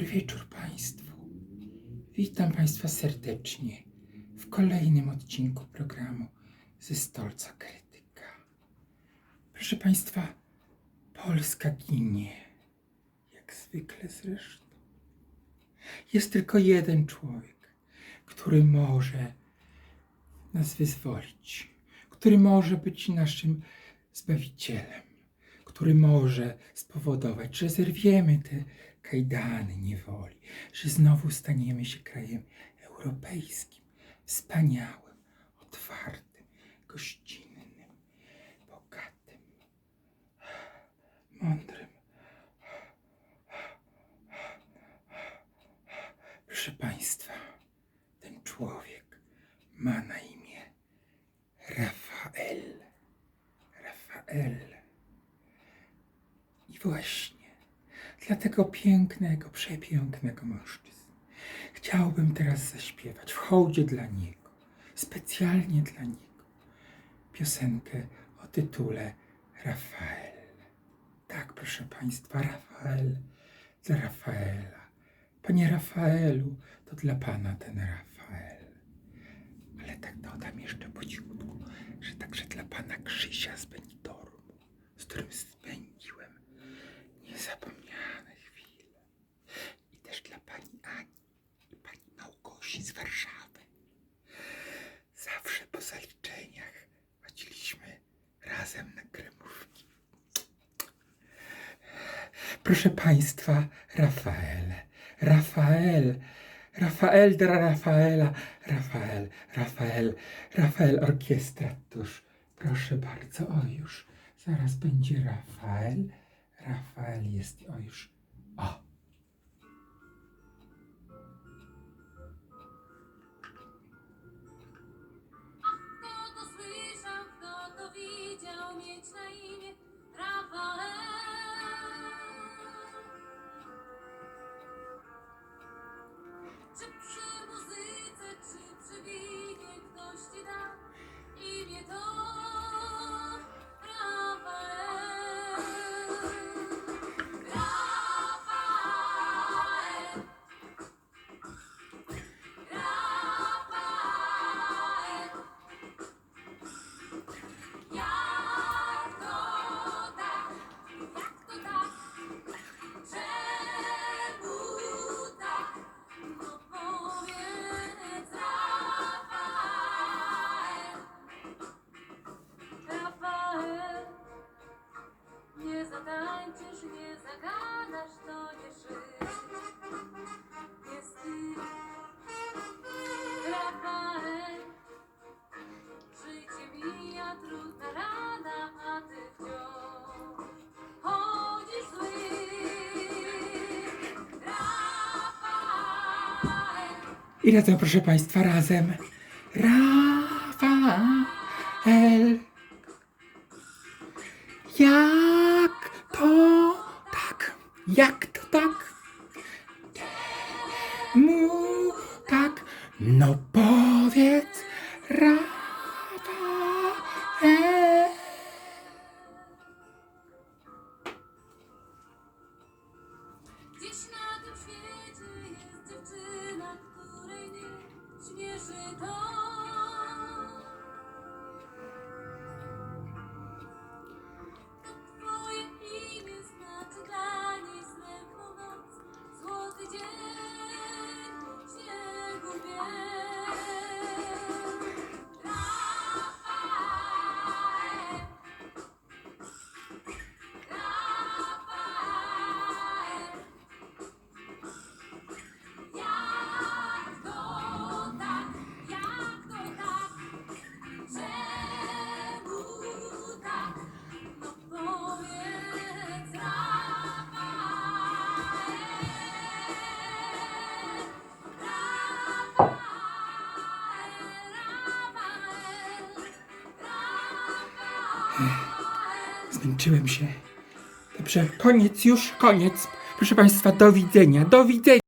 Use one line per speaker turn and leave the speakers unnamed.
Dobry wieczór Państwu. Witam Państwa serdecznie w kolejnym odcinku programu ze Stolca Krytyka. Proszę Państwa, Polska ginie, jak zwykle zresztą. Jest tylko jeden człowiek, który może nas wyzwolić, który może być naszym Zbawicielem, który może spowodować, że zerwiemy te kajdany niewoli, że znowu staniemy się krajem europejskim, wspaniałym, otwartym, gościnnym, bogatym, mądrym. Proszę Państwa, ten człowiek ma na imię Rafael. Rafael. I właśnie dla tego pięknego, przepięknego mężczyzny chciałbym teraz zaśpiewać w hołdzie dla niego, specjalnie dla niego, piosenkę o tytule Rafael. Tak, proszę Państwa, Rafael dla Rafaela. Panie Rafaelu, to dla Pana ten Rafael. Ale tak dodam jeszcze po cichutku, że także dla Pana Krzysia Proszę Państwa, Rafael, Rafael, Rafael dla Rafaela, Rafael, Rafael, Rafael Orkiestra tuż. Proszę bardzo, o już, zaraz będzie Rafael, Rafael jest, o już, o.
Kto to słyszał, kto to widział, mieć na
I razem, proszę Państwa, razem. Rafael. Jak to tak? Jak to tak? Mu tak? No powiedz Rafael.
더
Zmęczyłem się. Dobrze, koniec już, koniec. Proszę Państwa, do widzenia, do widzenia.